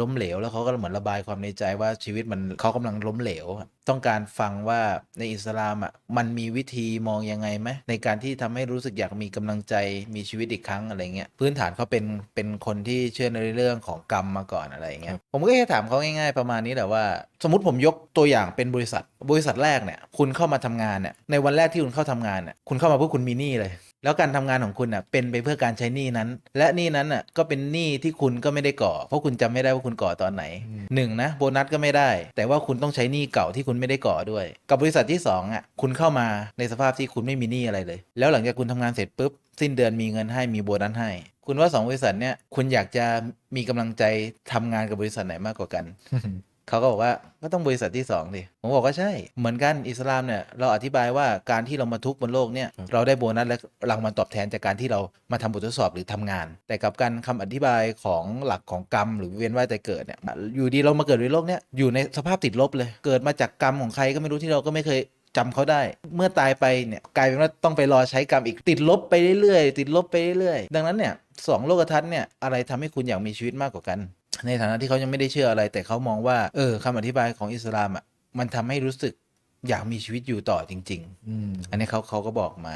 ล้มเหลวแล้วเขาก็เหมือนระบายความในใจว่าชีวิตมันเขากำลังล้มเหลวอะต้องการฟังว่าในอิสลามอะมันมีวิธีมองยังไงไหมในการที่ทำให้รู้สึกอยากมีกำลังใจมีชีวิตอีกครั้งอะไรเงี้ยพื้นฐานเขาเป็นเป็นคนที่เชื่อในเรื่องของกรรมมาก่อนอะไรเงี้ยผมก็แค่ถามเขาง่ายๆประมาณนี้แหละว่า สมมติผมยกตัวอย่างเป็นบริษัท บริษัทแรกเนี่ยคุณเข้ามาทำงานเนี่ยในวันแรกที่คุณเข้าทำงานเนี่ยคุณเข้ามาเพื่อคุณมีหนี้เลย แล้วการทำงานของคุณน่ะเป็นไปเพื่อการใช้หนี้นั้น และหนี้นั้นน่ะก็เป็นหนี้ที่คุณก็ไม่ได้ก่อ เพราะคุณจำไม่ได้ว่าคุณก่อตอนไหนหนึ่งนะโบนัสก็ไม่ได้ แต่ว่าคุณต้องใช้หนี้เก่าที่คุณไม่ได้ก่อด้วย กับบริษัทที่สองอะคุณเข้ามาในสภาพที่คุณไม่มีหนี้อะไรเลย แล้วหลังจากคุณทำงานเสร็จปุ๊บสิ้นเดือนมีเงินให้มีโบนัสให้ คุณว่าสองบริษัทเนี่ยคุณอยากจะมีกำลังใจทำงานกับบริษัทไหนมากกว่ากัน เขาก็บอกว่าก็ต้องบริษัทที่สองดิผมบอกว่าใช่ เหมือนกันอิสลามเนี่ยเราอธิบายว่าการที่เรามาทุกข์บนโลกเนี่ยเราได้โบนัสและรางวัลตอบแทนจากการที่เรามาทำบททดสอบหรือทำงาน แต่กับการคำอธิบายของหลักของกรรม หรือเวียนว่ายแต่เกิดเนี่ยอยู่ดีเรามาเกิดในโลกเนี่ยอยู่ในสภาพติดลบเลย เกิดมาจากกรรมของใครก็ไม่รู้ที่เราก็ไม่เคยจำเขาได้ เมื่อตายไปเนี่ยกลายเป็นว่าต้องไปรอใช้กรรมอีกติดลบไปเรื่อยๆติดลบไปเรื่อยๆดังนั้นเนี่ยสองโลกทัศน์เนี่ยอะไรทำให้คุณอยากมีชีวิตมากกว่ากัน ในฐานะที่เขายังไม่ได้เชื่ออะไร แต่เขามองว่า เออคำอธิบายของอิสลามอะมันทำให้รู้สึกอยากมีชีวิตอยู่ต่อจริง ๆ อันนี้เขาเขาก็บอกมา